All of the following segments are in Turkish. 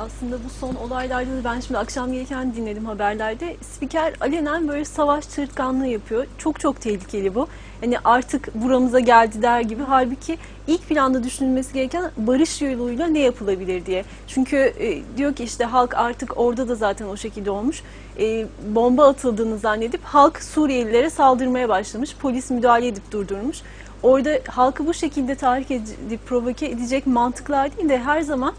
aslında bu son olaylarda da ben şimdi akşam gelirken dinledim haberlerde. Spiker alenen böyle savaş çığırtkanlığı yapıyor. Çok çok tehlikeli bu. Hani artık buramıza geldi der gibi. Halbuki ilk planda düşünülmesi gereken barış yoluyla ne yapılabilir diye. Çünkü e, diyor ki işte halk artık orada da zaten o şekilde olmuş. E, bomba atıldığını zannedip halk Suriyelilere saldırmaya başlamış. Polis müdahale edip durdurmuş. Orada halkı bu şekilde tahrik edip provoke edecek mantıklar değil de her zaman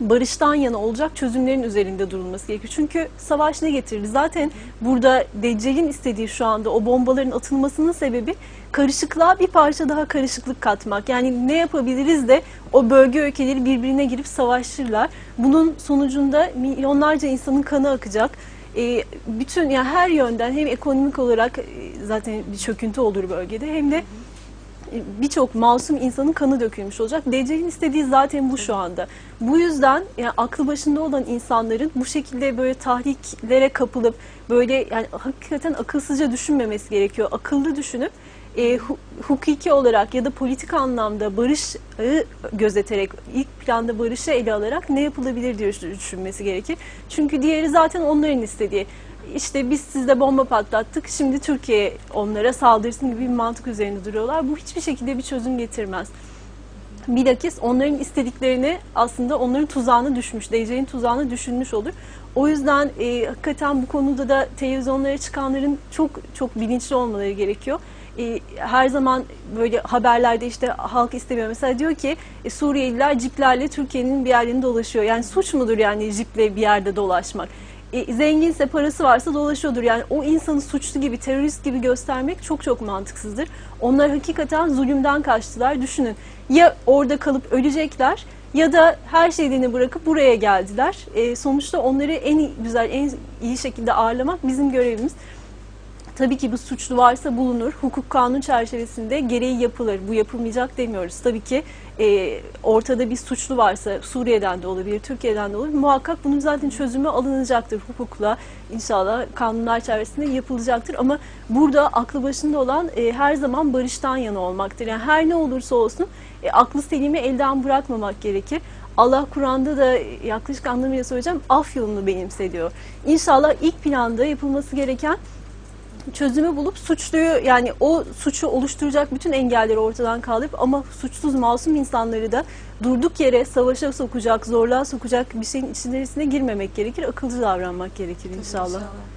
barıştan yana olacak çözümlerin üzerinde durulması gerekiyor. Çünkü savaş ne getirir? Zaten burada Deccal'in istediği şu anda o bombaların atılmasının sebebi karışıklığa bir parça daha karışıklık katmak. Yani ne yapabiliriz de o bölge ülkeleri birbirine girip savaşırlar. Bunun sonucunda milyonlarca insanın kanı akacak. Ee, bütün yani her yönden hem ekonomik olarak e, zaten bir çöküntü olur bölgede hem de birçok masum insanın kanı dökülmüş olacak. Deccal'in istediği zaten bu şu anda. Bu yüzden yani aklı başında olan insanların bu şekilde böyle tahriklere kapılıp böyle yani hakikaten akılsızca düşünmemesi gerekiyor. Akıllı düşünüp e, hu- hukuki olarak ya da politik anlamda barışı gözeterek ilk planda barışı ele alarak ne yapılabilir diye düşünmesi gerekir. Çünkü diğeri zaten onların istediği. İşte biz sizde bomba patlattık, şimdi Türkiye onlara saldırsın gibi bir mantık üzerinde duruyorlar. Bu hiçbir şekilde bir çözüm getirmez. Bilakis onların istediklerini aslında onların tuzağına düşmüş, DC'nin tuzağına düşünmüş olur. O yüzden e, hakikaten bu konuda da televizyonlara çıkanların çok çok bilinçli olmaları gerekiyor. E, her zaman böyle haberlerde işte halk istemiyor. Mesela diyor ki e, Suriyeliler ciplerle Türkiye'nin bir yerlerinde dolaşıyor. Yani suç mudur yani ciple bir yerde dolaşmak? E, zenginse parası varsa dolaşıyordur. Yani o insanı suçlu gibi, terörist gibi göstermek çok çok mantıksızdır. Onlar hakikaten zulümden kaçtılar. Düşünün ya orada kalıp ölecekler ya da her şeylerini bırakıp buraya geldiler. E, sonuçta onları en güzel, en iyi şekilde ağırlamak bizim görevimiz. Tabii ki bu suçlu varsa bulunur. Hukuk kanun çerçevesinde gereği yapılır. Bu yapılmayacak demiyoruz. Tabii ki e, ortada bir suçlu varsa Suriye'den de olabilir, Türkiye'den de olabilir. Muhakkak bunun zaten çözümü alınacaktır hukukla. İnşallah kanunlar çerçevesinde yapılacaktır. Ama burada aklı başında olan e, her zaman barıştan yana olmaktır. Yani her ne olursa olsun e, aklı selimi elden bırakmamak gerekir. Allah Kur'an'da da yaklaşık anlamıyla söyleyeceğim af yolunu benimse diyor. İnşallah ilk planda yapılması gereken çözümü bulup suçluyu yani o suçu oluşturacak bütün engelleri ortadan kaldırıp ama suçsuz masum insanları da durduk yere savaşa sokacak, zorluğa sokacak bir şeyin içerisine girmemek gerekir. Akılcı davranmak gerekir inşallah. İnşallah.